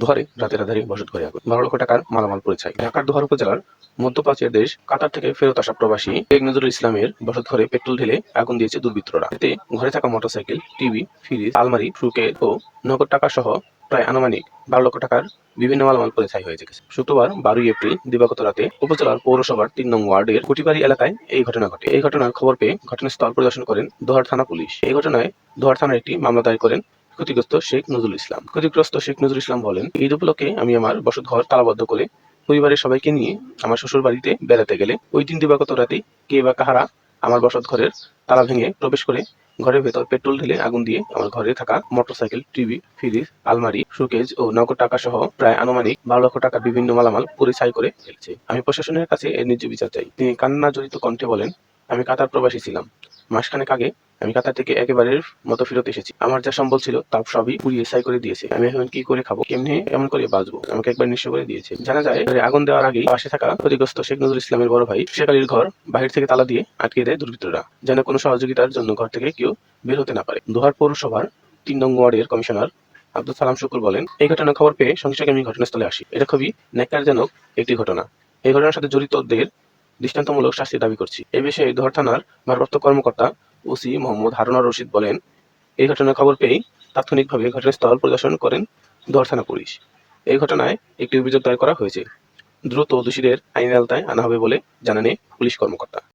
দুহারে রাতের আধারে বসত ঘরে আগুন। বারো লক্ষ টাকার মালামাল পড়ে ছাই ঢাকার দুহার উপজেলার মধ্যপ্রাচ্যের দেশ কাতার থেকে ফেরত আসা প্রবাসী শেখ নজরুল ইসলামের বসত ঘরে পেট্রোল ঢেলে আগুন দিয়েছে দুর্বৃত্তরা। এতে ঘরে থাকা মোটরসাইকেল, টিভি, ফ্রিজ, আলমারি সুকেট ও নগদ টাকা সহ প্রায় আনুমানিক বারো লক্ষ টাকার বিভিন্ন মালামাল পড়ে ছাই হয়ে গেছে। শুক্রবার, বারোই এপ্রিল, দিবাগত রাতে উপজেলার পৌরসভার তিন নং ওয়ার্ডের কুটিবাড়ি এলাকায় এই ঘটনা ঘটে। এই ঘটনার খবর পেয়ে ঘটনাস্থল পরিদর্শন করেন দোহার থানা পুলিশ। এই ঘটনায় দোহার থানার একটি মামলা দায়ের করেন ক্ষতিগ্রস্ত শেখ নজরুল ইসলাম। ক্ষতিগ্রস্ত শেখ নজরুল ইসলাম বলেন, ঈদ উপলক্ষে আমি আমার বসত ঘর তালাবদ্ধ করে পরিবারের সবাইকে নিয়ে আমার শ্বশুর বাড়িতে বেড়াতে গেলে ওই দিন দিবাগত রাতে কে বা কাহারা আমার বসত ঘরের তালা ভেঙে প্রবেশ করে ঘরের ভেতর পেট্রোল ঢেলে আগুন দিয়ে আমার ঘরে থাকা মোটরসাইকেল, টিভি, ফ্রিজ, আলমারি সুকেজ ও নগদ টাকা সহ প্রায় আনুমানিক বারো লক্ষ টাকার বিভিন্ন মালামাল পরিচয় করে ফেলছে। আমি প্রশাসনের কাছে এর ন্যায্য বিচার চাই। তিনি কান্না জড়িত কণ্ঠে বলেন, আমি কাতার প্রবাসী ছিলাম। মাসখানেক আগে আমি কাতার থেকে একেবারে মতো ফেরত এসেছি। আমার যা সম্বল ছিল তা সবই পুড়িয়ে ছাই করে দিয়েছে। আমি এখন কি করে খাব? কেমনে এমন করে বাঁচবো? আমাকে একবার নিঃস্ব করে দিয়েছে। জানা যায় আগুন দেওয়ার আগেই পাশে থাকা ক্ষতিগ্রস্ত শেখ নজরুল ইসলামের বড় ভাই শেখালির ঘর বাহির থেকে তালা দিয়ে আটকে দেয় দুর্বৃত্তরা, যেন কোনো সহযোগিতার জন্য ঘর থেকে কেউ বের হতে না পারে। দোহার পৌরসভার তিন নং ওয়ার্ডের কমিশনার আব্দুল সালাম শুকুর বলেন, এই ঘটনার খবর পেয়ে সঙ্গে আমি ঘটনাস্থলে আসি। এটা খুবই ন্যাক্কারজনক একটি ঘটনা। এই ঘটনার সাথে জড়িতদের দৃষ্টান্তমূলক শাস্তি দাবি করছি। এই বিষয়ে দোহার থানার ভারপ্রাপ্ত কর্মকর্তা ওসি মোহাম্মদ হারুনা রশিদ বলেন, এই ঘটনার খবর পেয়েই তাৎক্ষণিকভাবে ঘটনাস্থল পরিদর্শন করেন দোহার থানা পুলিশ। এই ঘটনায় একটি অভিযোগ দায়ের করা হয়েছে। দ্রুত দোষীদের আইনের আওতায় আনা হবে বলে জানানে পুলিশ কর্মকর্তা।